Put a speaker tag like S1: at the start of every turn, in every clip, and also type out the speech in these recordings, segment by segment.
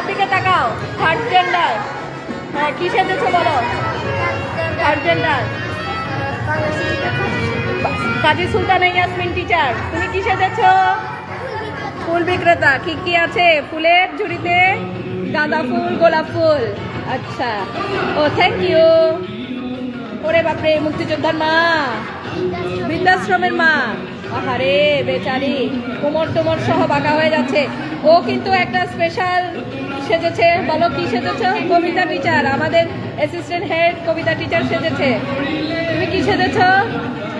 S1: আমার দিকে তাকাও থার্ড জেন্ডার হ্যাঁ কি সেজেছো বলো? Third gender Kazi Sultana Yasmin teacher তুমি কি সেজেছো ফুল বিক্রেতা, কি কি আছে? ফুলের ঝুড়িতে? গাঁদা ফুল, গোলাপ ফুল। আচ্ছা। ও থ্যাংক ইউ ওরে বাপরে, মুক্তিযোদ্ধার মা। বৃদ্ধাশ্রমের মা। আহারে, বেচারি। কোমর টোমর সহ বাঁকা হয়ে যাচ্ছে। ও কিন্তু একটা স্পেশাল সেজেছে? বলো কি সেজেছে? কবিতা টিচার আমাদের অ্যাসিস্ট্যান্ট হেড কবিতা টিচার সেজেছে। তুমি কি সেজেছ?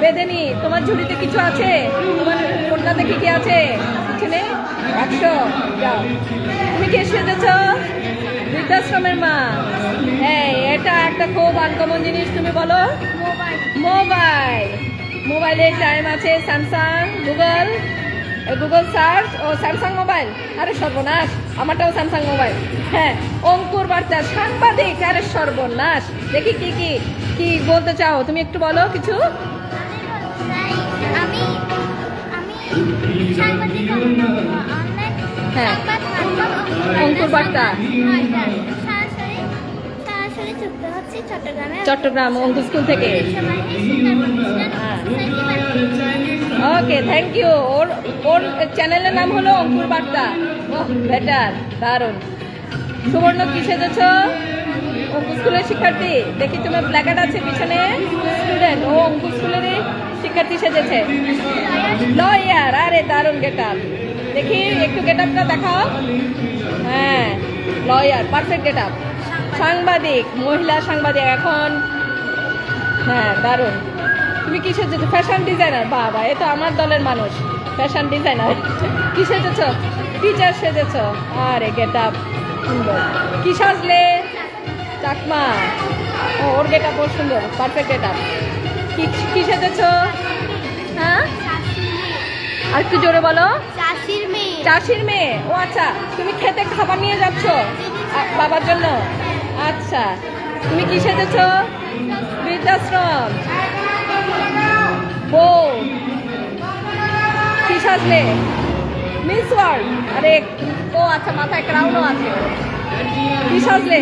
S1: বেদেনি তোমার ঝুড়িতে কিছু আছে? তোমার কন্যাতে কি কি আছে? এখানে একশো। যাও। তুমি কে সেজেছ? বৃদ্ধাশ্রমের মা। হ্যাঁ এটা একটা খুব আনকমন জিনিস তুমি বলো। মোবাইল মোবাইলের টাইম আছে স্যামসাং গুগল গুগল সার্চ ও স্যামসাং মোবাইল আরে সর্বনাশ আমারটাও স্যামসাং মোবাইল হ্যাঁ অঙ্কুর বার্তা সাংবাদিক আরে সর্বনাশ। দেখি কি কি কি বলতে চাও তুমি একটু বলো কিছু। হ্যাঁ। অঙ্কুর বার্তা।
S2: চট্টগ্রাম।
S1: অঙ্কুর স্কুল থেকে। ওকে থ্যাংক ইউ ওর ওর চ্যানেলের নাম হলো অঙ্কুর বার্তা। বেটার, দারুণ। সুবর্ণ, কি সেজেছ? অঙ্কুর স্কুলের শিক্ষার্থী। দেখি তোমার প্ল্যাকার্ড আছে পিছনে। স্টুডেন্ট ও অঙ্কুর স্কুলেরই শিক্ষার্থী সেজেছে। লয়ার আরে দারুণ গেট আপ দেখি, একটু গেট আপটা দেখাও। হ্যাঁ লয়ার পারফেক্ট গেট আপ সাংবাদিক, মহিলা সাংবাদিক, এখন। হ্যাঁ দারুণ। তুমি কি সেজেছো? ফ্যাশন ডিজাইনার বাবা, এ তো আমার দলের মানুষ। ফ্যাশন ডিজাইনার কি সেজেছ? টিচার সেজেছ? আরে গেট আপ সুন্দর। কি সাজলে? চাকমা। ও ওর গেট আপ ওর সুন্দর। পারফেক্ট গেট আপ কি কি সেজেছ? হ্যাঁ? আর একটু জোরে বলো।
S2: চাষির মেয়ে।
S1: চাষির মেয়ে। ও আচ্ছা তুমি খেতে খাবার নিয়ে যাচ্ছ? বাবার জন্য? আচ্ছা। তুমি কি সেজেছ? বৃদ্ধাশ্রম। বউ। সাজলে মিস ওয়ার্ল্ড আরে ও আচ্ছা মাথায় ক্রাউনও আছে। কি সাজলে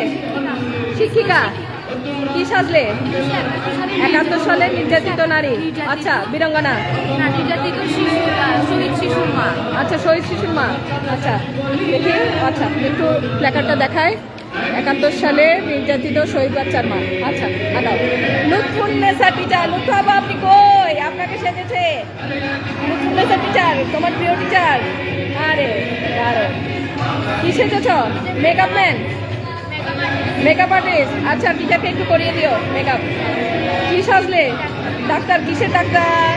S1: শিক্ষিকা কি সাজলে একাত্তর সালে নির্যাতিত নারী। আচ্ছা বীরঙ্গনা।
S3: শিশু শহীদ শিশুর মা।
S1: আচ্ছা শহীদ শিশুর মা। আচ্ছা দেখি। আচ্ছা একটু প্ল্যাকারটা দেখায় একাত্তর সালে নির্যাতিত শহীদ বাচ্চার মা। আচ্ছা আদাও লুৎফুন্নেসা টিচার লুৎফু আপা আপনি কই? আপনাকে সেজেছে। লুৎফুন্নেসা টিচার তোমার প্রিয় টিচার আরে আরে। কি সেজেছ? মেকআপ ম্যান মেকআপ আর্টিস্ট আচ্ছা টিচারকে একটু করিয়ে দিও মেকআপ কি সাজলে? ডাক্তার, কিসের ডাক্তার?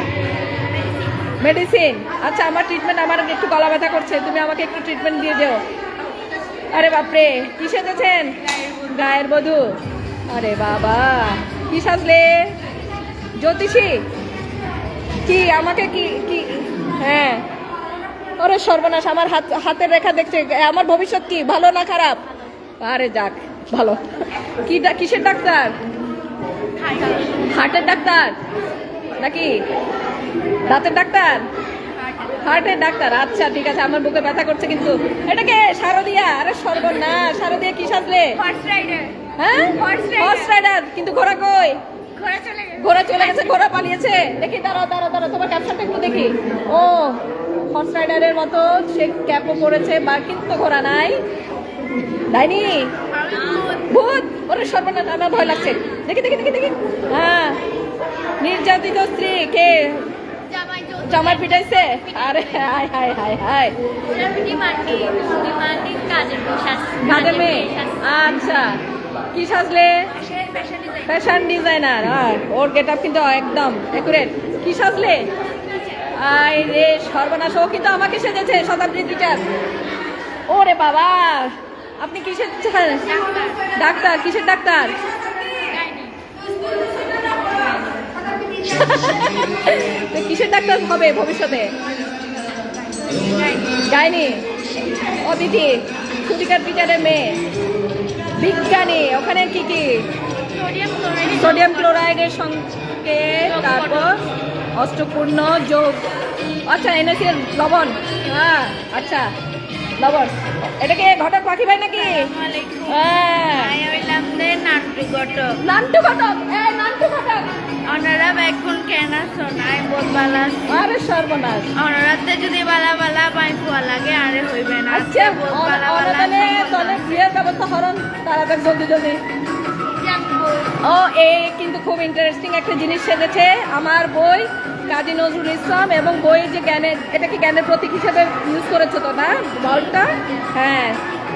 S1: মেডিসিন আচ্ছা আমার ট্রিটমেন্ট আমার একটু গলা ব্যথা করছে, তুমি আমাকে একটু ট্রিটমেন্ট দিয়ে দিও আরে বাপরে, কি সেজেছেন? গায়ের বধূ। আরে বাবা, কি সাজলে? জ্যোতিষী, কি আমাকে কি কি হ্যাঁ। ওরে সর্বনাশ, আমার হাত, হাতের রেখা দেখছে, আমার ভবিষ্যৎ কি, ভালো না খারাপ? আরে যাক, ভালো। কি কিসের ডাক্তার? হার্টের ডাক্তার? নাকি? দাঁতের ডাক্তার? হার্টের ডাক্তার আচ্ছা ঠিক আছে, আমার বুকে ব্যথা করছে কিন্তু। এটা এটাকে শারদিয়া আরে সর্বনাশ শারদিয়া কি সাজলে?
S3: হর্স রাইডার
S1: হ্যাঁ? হর্স রাইডার কিন্তু ঘোড়া কই?
S3: ঘোড়া চলে গেছে।
S1: ঘোড়া পালিয়েছে। দেখি দাঁড়াও দাঁড়াও দাঁড়াও তোমার ক্যাপশনটা একটু দেখি। ও হর্স রাইডারের মতো সে ক্যাপও পরেছে বা কিন্তু ঘোড়া নাই। ডাইনি? ভূত! ওরে সর্বনাশ আমার ভয় লাগছে। দেখি দেখি দেখি দেখি। হ্যাঁ নির্যাতিত স্ত্রী কে?
S3: জামাই
S1: পিটাইছে? আরে হাই হাই হাই হাই।
S3: কাজের
S1: মেয়ে আচ্ছা। কি সাজলে?
S3: ফ্যাশন
S1: ডিজাইনার আর ওর গেট আপ কিন্তু একদম একুরেট কি সাজলে? আই রে সর্বনাশ। ও কিন্তু আমাকে সেজেছে শতাব্দী টিচার ওরে বাবা আপনি কিসের ডাক্তার কিসের ডাক্তার। কিসের ডাক্তার হবে ভবিষ্যতে? যায়নি অদিতি সুতিকার টিচারের মেয়ে বিজ্ঞানী ওখানে কি কি?
S3: সোডিয়াম
S1: ক্লোরাইডের সঙ্গে তারপর অষ্টপূর্ণ যোগ। আচ্ছা এনেছি লবণ। হ্যাঁ আচ্ছা। এটা কি ঘটক পাখি ভাই নাকি? হ্যাঁ।
S3: হইলাম যে নাট্টু ঘটক।
S1: নান্টু ঘটক? এই নান্টু ঘটক।
S3: ওনারা এখন কেন শোনায় বোধ বালা
S1: আরে সর্বনাশ।
S3: ওনারাতে যদি বালা বালা পাই লাগে আরে হইবে না।
S1: আচ্ছা
S3: বালা বালা
S1: অনদানে তলে বিয়ের ব্যবস্থা করুন তাড়াতাড়ি জলদি জলদি। ও এ কিন্তু খুব ইন্টারেস্টিং একটা জিনিস সেজেছে। আমার বই কাজী নজরুল ইসলাম এবং বই যে জ্ঞানের এটা কি জ্ঞানের প্রতীক হিসেবে ইউজ করেছ তো না? বলটা? হ্যাঁ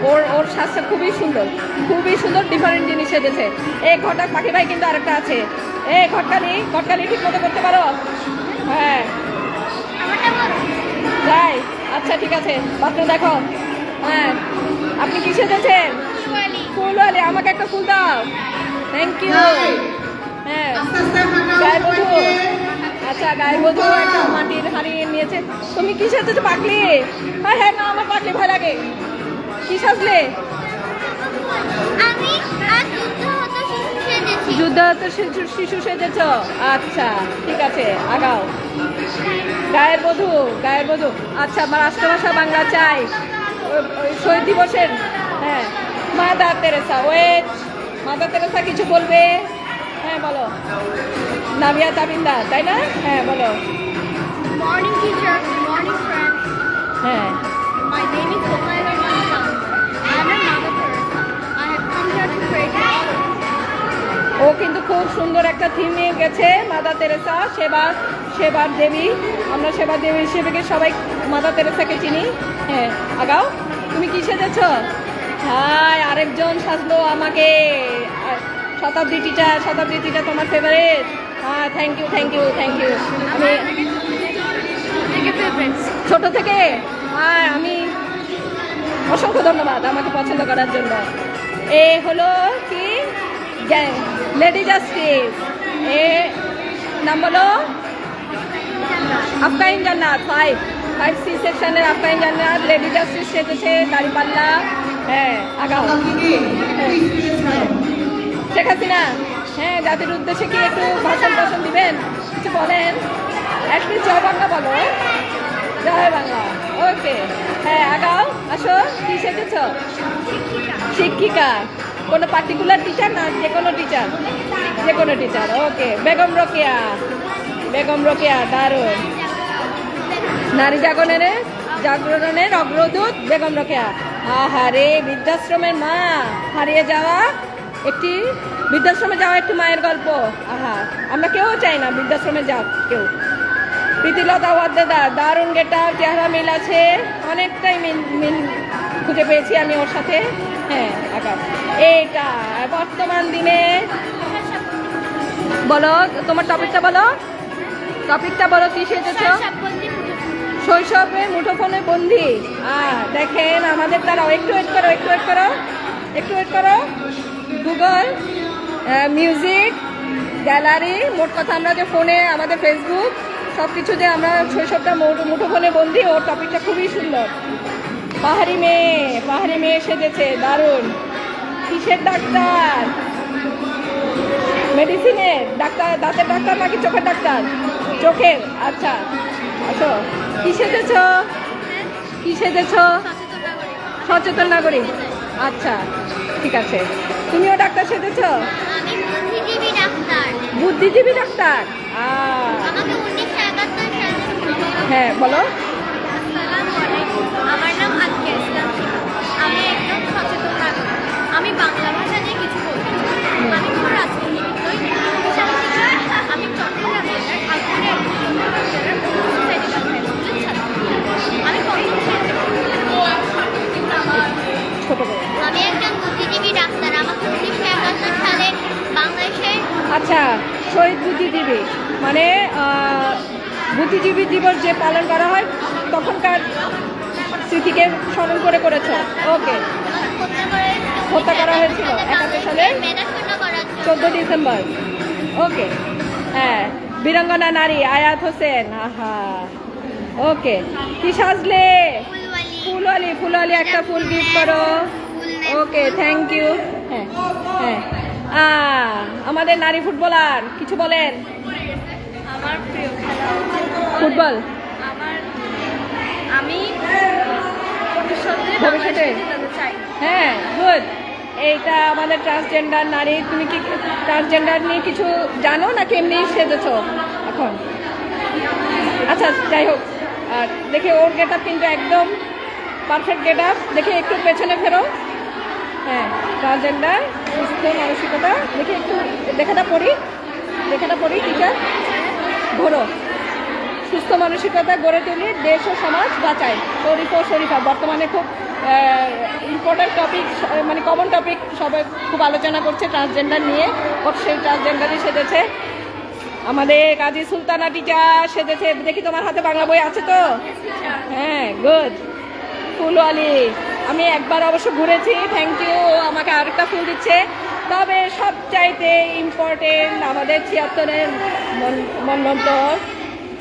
S1: ওর ওর স্বাস্থ্য খুবই সুন্দর খুবই সুন্দর ডিফারেন্ট জিনিস সেজেছে এই ঘটক পাখি ভাই কিন্তু আরেকটা আছে। এ ঘটকালি ঘটকালি ঠিক মতো করতে পারো? হ্যাঁ। যাই আচ্ছা ঠিক আছে পাত্র দেখো। হ্যাঁ আপনি কি সেজেছেন?
S2: ফুলওয়ালি।
S1: ফুলওয়ালি আমাকে একটা ফুল দাও। থ্যাংক ইউ হ্যাঁ। বধু আচ্ছা গায়ে বধু একটা মাটির হাড়ি নিয়েছে। তুমি কি সাজেছো পাকলি হ্যাঁ হ্যাঁ না আমার পাকলি ভয় লাগে। কি সাজলে?
S2: আমি আজ যুদ্ধ শিশু সেজেছি।
S1: আচ্ছা ঠিক আছে আগাও। গায়ের বধূ গায়ের বধূ। আচ্ছা আমার রাষ্ট্রভাষা বাংলা চাই। শহীদ দিবসের হ্যাঁ। Mother Teresa wait Mother Teresa কিছু বলবে? হ্যাঁ বলো। নাবিয়া তাবিন্দা তাই না? হ্যাঁ বলো।
S2: মর্নিং টিচার মর্নিং ফ্রেন্ড
S1: হ্যাঁ।
S2: My name is Homaira Manasam. I am a Mother Teresa. I have come here to pray to all.
S1: ও কিন্তু খুব সুন্দর একটা থিম নিয়ে গেছে মাদা তেরেসা সেবা সেবার দেবী। আমরা সেবা দেবী হিসেবে সবাই মাদা তেরেসাকে চিনি। হ্যাঁ আগাও। তুমি কি সেজেছ? হাই আরেকজন সাজলো আমাকে। শতাব্দী টিচার শতাব্দী টিচার তোমার ফেভারিট হ্যাঁ thank you thank you thank you আমি ছোট থেকে হ্যাঁ আমি অসংখ্য ধন্যবাদ আমাকে পছন্দ করার জন্য। এ হলো কি? লেডি জাস্টিস এ নাম হলো আফগাইন জান্নাত ফাইভ ফাইভ সি সেকশনের আফগাইন জান্নাত লেডি জাস্টিস সেজেছে, দাড়িপাল্লা হ্যাঁ আগাম। শেখ হাসিনা। হ্যাঁ জাতির উদ্দেশ্যে কি একটু ভাষণ টাষণ দিবেন? কিছু বলেন? একটু জয় বাংলা বলো। জয় বাংলা। ওকে। হ্যাঁ আগাও, আসো। কি সেজেছ শিক্ষিকা। কোনো পার্টিকুলার টিচার না যে কোনো টিচার যে কোনো টিচার ওকে। বেগম রোকেয়া। বেগম রোকেয়া, দারুণ। নারী জাগরণের জাগরণের অগ্রদূত বেগম রোকেয়া। আহারে, বৃদ্ধাশ্রমের মা। হারিয়ে যাওয়া একটি বৃদ্ধাশ্রমে যাওয়া একটি মায়ের গল্প। আহা আমরা কেউ চাই না বৃদ্ধাশ্রমে যাক কেউ। প্রীতিলতা ওয়াদ্দেদা দারুণ গেটা চেহারা মিল আছে অনেকটাই মিল মিল খুঁজে পেয়েছি আমি ওর সাথে। হ্যাঁ আকাশ এইটা বর্তমান দিনে বলো তোমার টপিকটা বলো? টপিকটা বলো কি সেজেছো? শৈশবে মুঠোফোনে। বন্দি। আহ দেখেন আমাদের তারাও একটু ওয়েট করো একটু ওয়েট করো। একটু ওয়েট করো। গুগল মিউজিক গ্যালারি মোট কথা আমরা যে ফোনে আমাদের ফেসবুক সব কিছু যে আমরা শৈশবটা মুঠো- মুঠোফোনে বন্দি, ওর টপিকটা খুবই সুন্দর। পাহাড়ি মেয়ে পাহাড়ি মেয়ে সেজেছে, দারুণ। কিসের ডাক্তার? মেডিসিনের ডাক্তার, দাঁতের ডাক্তার নাকি চোখের ডাক্তার? চোখের আচ্ছা। আসো। কি সেজেছ? কি সেজেছ? সচেতন নাগরিক। আচ্ছা ঠিক আছে। তুমিও ডাক্তার সেজেছ?
S2: ডাক্তার?
S1: বুদ্ধিজীবী ডাক্তার হ্যাঁ বলো।
S3: আমার নাম আজকে আমি একদম সচেতন আমি বাংলা
S2: বুদ্ধিজীবী
S1: দিবস যে পালন করা হয়, তখনকার স্মৃতিকে স্মরণ করে করেছ। ওকে। হত্যা করা হয়েছিল একাত্তর সালে। চোদ্দ ডিসেম্বর। ওকে। হ্যাঁ। বীরাঙ্গনা নারী, আয়াত হোসেন, আহা। ওকে। কি সাজলে?
S2: ফুলওয়ালি
S1: ফুলওয়ালি একটা ফুল গিফট করো। ওকে থ্যাংক ইউ হ্যাঁ হ্যাঁ। আমাদের নারী ফুটবলার, কিছু বলেন?
S3: আমার প্রিয় খেলা
S1: ফুটবল?
S3: আমি ভবিষ্যতে
S1: হ্যাঁ গুড এইটা আমাদের ট্রান্সজেন্ডার নারী তুমি কি ট্রান্সজেন্ডার নিয়ে কিছু জানো নাকি এমনি সেজেছো এখন? আচ্ছা যাই হোক আর দেখে ওর গেট কিন্তু একদম পারফেক্ট গেট আপ দেখে একটু পেছনে ফেরো। হ্যাঁ ট্রান্সজেন্ডার সুস্থ মানসিকতা। দেখে একটু দেখাটা পড়ি দেখাটা পড়ি টিচার সুস্থ মানসিকতা গড়ে তুলি, দেশ ও সমাজ বাঁচায় শরীফ ও শরীফা, বর্তমানে খুব ইম্পর্টেন্ট টপিক মানে কমন টপিক সবাই খুব আলোচনা করছে ট্রান্সজেন্ডার নিয়ে। ওর সেই ট্রান্সজেন্ডারই সেজেছে। আমাদের কাজী সুলতানা টিচার সেজেছে। দেখি তোমার হাতে বাংলা বই আছে তো? হ্যাঁ গুড ফুলওয়ালি আমি একবার অবশ্য ঘুরেছি থ্যাংক ইউ আমাকে আরেকটা ফুল দিচ্ছে। তবে সবচাইতে ইম্পর্টেন্ট আমাদের ছিয়াত্তরের মন- মন্বন্তর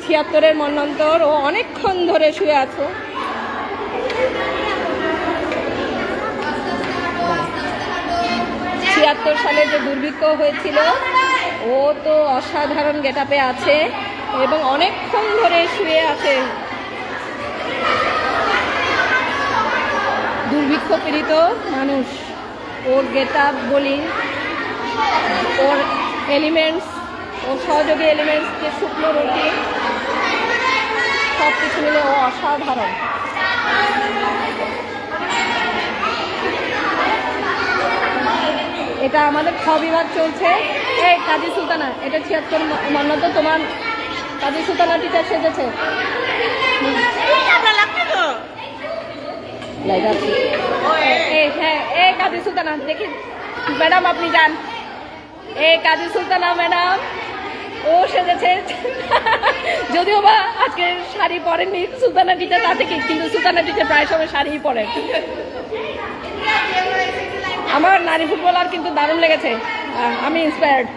S1: ছিয়াত্তরের মন্বন্তর ও অনেকক্ষণ ধরে শুয়ে আছো। ছিয়াত্তর সালে যে দুর্ভিক্ষ হয়েছিল, ও তো অসাধারণ গেটাপে আছে এবং অনেকক্ষণ ধরে শুয়ে আছে। দুর্ভিক্ষ পীড়িত মানুষ, ওর গেট আপ বলি, ওর এলিমেন্টস ওর সহযোগী এলিমেন্টস যে শুকনো রুটি সব কিছু মিলে ও অসাধারণ। এটা আমাদের খ বিভাগ চলছে। এই কাজী সুলতানা, এটা ছিয়াত্তর মান্নত তোমার কাজী সুলতানা টিচার সেজেছে। হ্যাঁ কাজী সুলতানা, দেখি। ম্যাডাম, আপনি যান। এই কাজী সুলতানা, ম্যাডাম। ও সেজেছে। যদিও বা আজকে শাড়ি পরেননি, সুলতানা পিঠা তা থেকে কিন্তু সুলতানা পিঠা প্রায় সময় শাড়িই পরে। আমার নারী ফুটবলার কিন্তু দারুণ লেগেছে। আমি ইন্সপায়ার্ড